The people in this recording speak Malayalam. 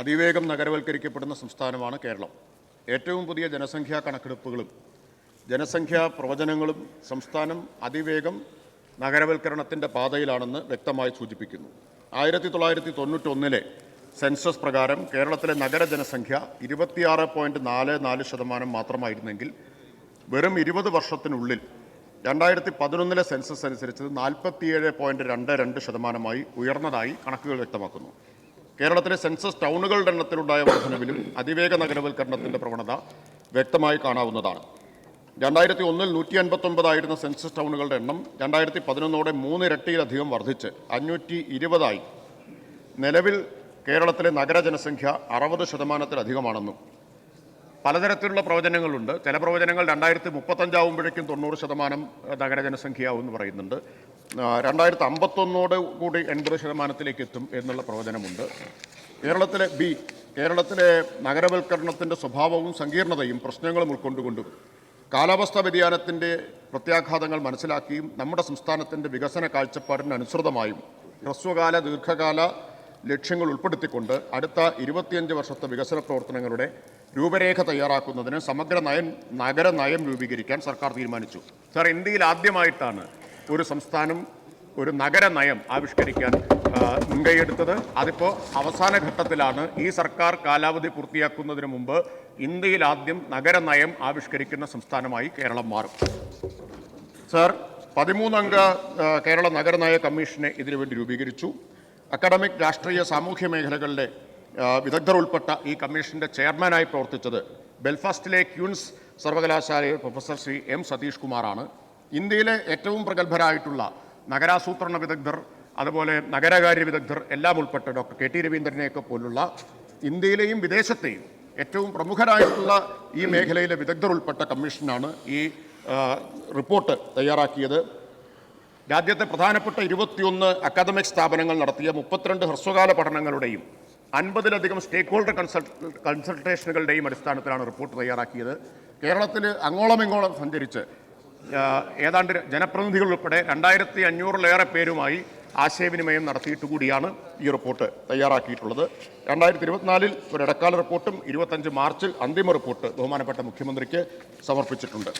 അതിവേഗം നഗരവൽക്കരിക്കപ്പെടുന്ന സംസ്ഥാനമാണ് കേരളം. ഏറ്റവും പുതിയ ജനസംഖ്യാ കണക്കെടുപ്പുകളും ജനസംഖ്യാ പ്രവചനങ്ങളും സംസ്ഥാനം അതിവേഗം നഗരവൽക്കരണത്തിന്റെ പാതയിലാണെന്ന് വ്യക്തമായി സൂചിപ്പിക്കുന്നു. ആയിരത്തി തൊള്ളായിരത്തി തൊണ്ണൂറ്റൊന്നിലെ സെൻസസ് പ്രകാരം കേരളത്തിലെ നഗര ജനസംഖ്യ ഇരുപത്തിയാറ് പോയിന്റ് നാല് നാല് ശതമാനം മാത്രമായിരുന്നെങ്കിൽ വെറും ഇരുപത് വർഷത്തിനുള്ളിൽ രണ്ടായിരത്തി പതിനൊന്നിലെ സെൻസസ് അനുസരിച്ച് നാൽപ്പത്തിയേഴ് പോയിന്റ് രണ്ട് രണ്ട് ശതമാനമായി ഉയർന്നതായി കണക്കുകൾ വ്യക്തമാക്കുന്നു. കേരളത്തിലെ സെൻസസ് ടൗണുകളുടെ എണ്ണത്തിലുണ്ടായ വർധനവിലും അതിവേഗ നഗരവൽക്കരണത്തിന്റെ പ്രവണത വ്യക്തമായി കാണാവുന്നതാണ്. രണ്ടായിരത്തി ഒന്നിൽ നൂറ്റി അൻപത്തൊമ്പതായിരുന്ന സെൻസസ് ടൗണുകളുടെ എണ്ണം രണ്ടായിരത്തി പതിനൊന്നോടെ മൂന്നിരട്ടിയിലധികം വർദ്ധിച്ച് അഞ്ഞൂറ്റി ഇരുപതായി നിലവിൽ കേരളത്തിലെ നഗര ജനസംഖ്യ അറുപത് ശതമാനത്തിലധികമാണെന്നും പലതരത്തിലുള്ള പ്രവചനങ്ങളുണ്ട്. ചില പ്രവചനങ്ങൾ രണ്ടായിരത്തി മുപ്പത്തഞ്ചാവുമ്പോഴേക്കും തൊണ്ണൂറ് ശതമാനം നഗര ജനസംഖ്യയാവും എന്ന് പറയുന്നുണ്ട്. രണ്ടായിരത്തി അമ്പത്തൊന്നോട് കൂടി എൺപത് ശതമാനത്തിലേക്ക് എത്തും എന്നുള്ള പ്രവചനമുണ്ട്. കേരളത്തിലെ ബി കേരളത്തിലെ നഗരവൽക്കരണത്തിന്റെ സ്വഭാവവും സങ്കീർണതയും പ്രശ്നങ്ങളും ഉൾക്കൊണ്ടുകൊണ്ടും കാലാവസ്ഥാ വ്യതിയാനത്തിന്റെ പ്രത്യാഘാതങ്ങൾ മനസ്സിലാക്കിയും നമ്മുടെ സംസ്ഥാനത്തിന്റെ വികസന കാഴ്ചപ്പാടിന് അനുസൃതമായും ഹ്രസ്വകാല ദീർഘകാല ലക്ഷ്യങ്ങൾ ഉൾപ്പെടുത്തിക്കൊണ്ട് അടുത്ത ഇരുപത്തിയഞ്ച് വർഷത്തെ വികസന പ്രവർത്തനങ്ങളുടെ രൂപരേഖ തയ്യാറാക്കുന്നതിന് സമഗ്ര നയം നഗര നയം രൂപീകരിക്കാൻ സർക്കാർ തീരുമാനിച്ചു. സാർ ഇന്ത്യയിൽ ആദ്യമായിട്ടാണ് ഒരു സംസ്ഥാനം ഒരു നഗര നയം ആവിഷ്കരിക്കാൻ മുൻകൈയെടുത്തത്. അതിപ്പോൾ അവസാന ഘട്ടത്തിലാണ്. ഈ സർക്കാർ കാലാവധി പൂർത്തിയാക്കുന്നതിന് മുമ്പ് ഇന്ത്യയിൽ ആദ്യം നഗര നയം ആവിഷ്കരിക്കുന്ന സംസ്ഥാനമായി കേരളം മാറും. സർ പതിമൂന്നംഗ കേരള നഗരനയ കമ്മീഷനെ ഇതിനുവേണ്ടി രൂപീകരിച്ചു. അക്കാഡമിക് രാഷ്ട്രീയ സാമൂഹ്യ മേഖലകളിലെ വിദഗ്ധർ ഉൾപ്പെട്ട ഈ കമ്മീഷന്റെ ചെയർമാനായി പ്രവർത്തിച്ചത് ബെൽഫാസ്റ്റിലെ ക്യൂൻസ് സർവകലാശാലയിൽ പ്രൊഫസർ ശ്രീ എം സതീഷ് കുമാറാണ്. ഇന്ത്യയിലെ ഏറ്റവും പ്രഗത്ഭരായിട്ടുള്ള നഗരാസൂത്രണ വിദഗ്ധർ അതുപോലെ നഗരകാര്യ വിദഗ്ധർ എല്ലാം ഉൾപ്പെട്ട ഡോക്ടർ കെ ടി രവീന്ദ്രനെയൊക്കെ പോലുള്ള ഇന്ത്യയിലെയും വിദേശത്തെയും ഏറ്റവും പ്രമുഖരായിട്ടുള്ള ഈ മേഖലയിലെ വിദഗ്ധർ ഉൾപ്പെട്ട കമ്മീഷനാണ് ഈ റിപ്പോർട്ട് തയ്യാറാക്കിയത്. രാജ്യത്തെ പ്രധാനപ്പെട്ട ഇരുപത്തിയൊന്ന് അക്കാദമിക് സ്ഥാപനങ്ങൾ നടത്തിയ മുപ്പത്തിരണ്ട് ഹ്രസ്വകാല പഠനങ്ങളുടെയും അൻപതിലധികം സ്റ്റേക്ക് ഹോൾഡർ കൺസൾട്ട് കൺസൾട്ടേഷനുകളുടെയും അടിസ്ഥാനത്തിലാണ് റിപ്പോർട്ട് തയ്യാറാക്കിയത്. കേരളത്തിൽ അങ്ങോളം ഇങ്ങോളം സഞ്ചരിച്ച് ഏതാണ്ട് ജനപ്രതിനിധികൾ ഉൾപ്പെടെ രണ്ടായിരത്തി അഞ്ഞൂറിലേറെ പേരുമായി ആശയവിനിമയം നടത്തിയിട്ട് കൂടിയാണ് ഈ റിപ്പോർട്ട് തയ്യാറാക്കിയിട്ടുള്ളത്. രണ്ടായിരത്തി ഇരുപത്തിനാലിൽ ഒരു ഇടക്കാല റിപ്പോർട്ടും ഇരുപത്തഞ്ച് മാർച്ചിൽ അന്തിമ റിപ്പോർട്ട് ബഹുമാനപ്പെട്ട മുഖ്യമന്ത്രിക്ക് സമർപ്പിച്ചിട്ടുണ്ട്.